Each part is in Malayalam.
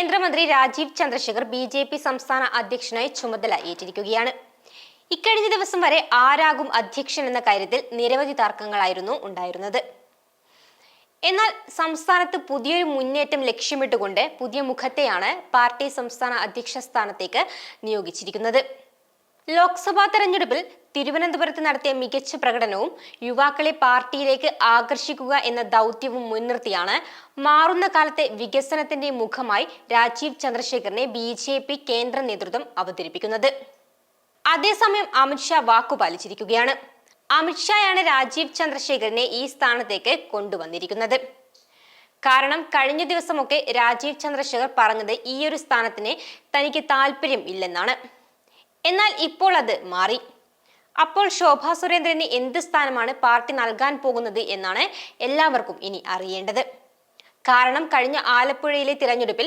കേന്ദ്രമന്ത്രി Rajeev Chandrasekhar B J P സംസ്ഥാന അധ്യക്ഷനായി ചുമതല ഏറ്റിരിക്കുകയാണ് ഇക്കഴിഞ്ഞ ദിവസം വരെ ആരാകും അധ്യക്ഷൻ എന്ന കാര്യത്തിൽ നിരവധി തർക്കങ്ങളായിരുന്നു ഉണ്ടായിരുന്നത്. എന്നാൽ സംസ്ഥാനത്ത് പുതിയൊരു മുന്നേറ്റം ലക്ഷ്യമിട്ടുകൊണ്ട് പുതിയ മുഖത്തെയാണ് പാർട്ടി സംസ്ഥാന അധ്യക്ഷ സ്ഥാനത്തേക്ക് നിയോഗിച്ചിരിക്കുന്നത്. ലോക്സഭാ തെരഞ്ഞെടുപ്പിൽ തിരുവനന്തപുരത്ത് നടത്തിയ മികച്ച പ്രകടനവും യുവാക്കളെ പാർട്ടിയിലേക്ക് ആകർഷിക്കുക എന്ന ദൗത്യവും മുൻനിർത്തിയാണ് മാറുന്ന കാലത്തെ വികസനത്തിന്റെ മുഖമായി രാജീവ് ചന്ദ്രശേഖറിനെ ബി ജെ പി കേന്ദ്ര നേതൃത്വം അവതരിപ്പിക്കുന്നത്. അതേസമയം അമിത്ഷാ വാക്കുപാലിച്ചിരിക്കുകയാണ് അമിത്ഷായാണ് രാജീവ് ചന്ദ്രശേഖരനെ ഈ സ്ഥാനത്തേക്ക് കൊണ്ടുവന്നിരിക്കുന്നത്. കാരണം കഴിഞ്ഞ ദിവസമൊക്കെ രാജീവ് ചന്ദ്രശേഖർ പറഞ്ഞത് ഈ ഒരു സ്ഥാനത്തിന് തനിക്ക് താല്പര്യം ഇല്ലെന്നാണ്. എന്നാൽ ഇപ്പോൾ അത് മാറി. അപ്പോൾ ശോഭാ സുരേന്ദ്രന് എന്ത് സ്ഥാനമാണ് പാർട്ടി നൽകാൻ പോകുന്നത് എന്നാണ് എല്ലാവർക്കും ഇനി അറിയേണ്ടത്. കാരണം കഴിഞ്ഞ ആലപ്പുഴയിലെ തിരഞ്ഞെടുപ്പിൽ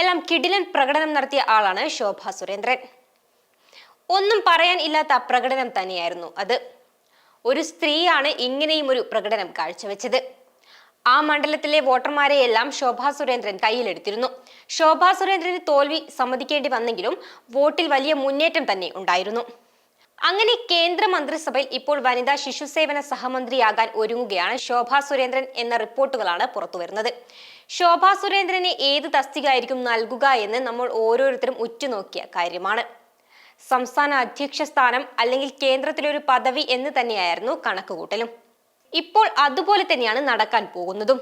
എല്ലാം കിടിലൻ പ്രകടനം നടത്തിയ ആളാണ് ശോഭാ സുരേന്ദ്രൻ. ഒന്നും പറയാൻ ഇല്ലാത്ത പ്രകടനം തന്നെയായിരുന്നു അത്. ഒരു സ്ത്രീയാണ് ഇങ്ങനെയും ഒരു പ്രകടനം കാഴ്ചവെച്ചത്. ആ മണ്ഡലത്തിലെ വോട്ടർമാരെയെല്ലാം ശോഭാ സുരേന്ദ്രൻ കയ്യിലെടുത്തിരുന്നു. ശോഭാ സുരേന്ദ്രന് തോൽവി സമ്മതിക്കേണ്ടി വന്നെങ്കിലും വോട്ടിൽ വലിയ മുന്നേറ്റം തന്നെ ഉണ്ടായിരുന്നു. അങ്ങനെ കേന്ദ്ര മന്ത്രിസഭയിൽ ഇപ്പോൾ വനിതാ ശിശുസേവന സഹമന്ത്രിയാകാൻ ഒരുങ്ങുകയാണ് ശോഭാ സുരേന്ദ്രൻ എന്ന റിപ്പോർട്ടുകളാണ് പുറത്തുവരുന്നത്. ശോഭാ സുരേന്ദ്രനെ ഏത് തസ്തികയായിരിക്കും നൽകുക എന്ന് നമ്മൾ ഓരോരുത്തരും ഉറ്റുനോക്കിയ കാര്യമാണ്. സംസ്ഥാന അധ്യക്ഷ സ്ഥാനം അല്ലെങ്കിൽ കേന്ദ്രത്തിലൊരു പദവി എന്ന് തന്നെയായിരുന്നു കണക്കുകൂട്ടലും. ഇപ്പോൾ അതുപോലെ തന്നെയാണ് നടക്കാൻ പോകുന്നതും.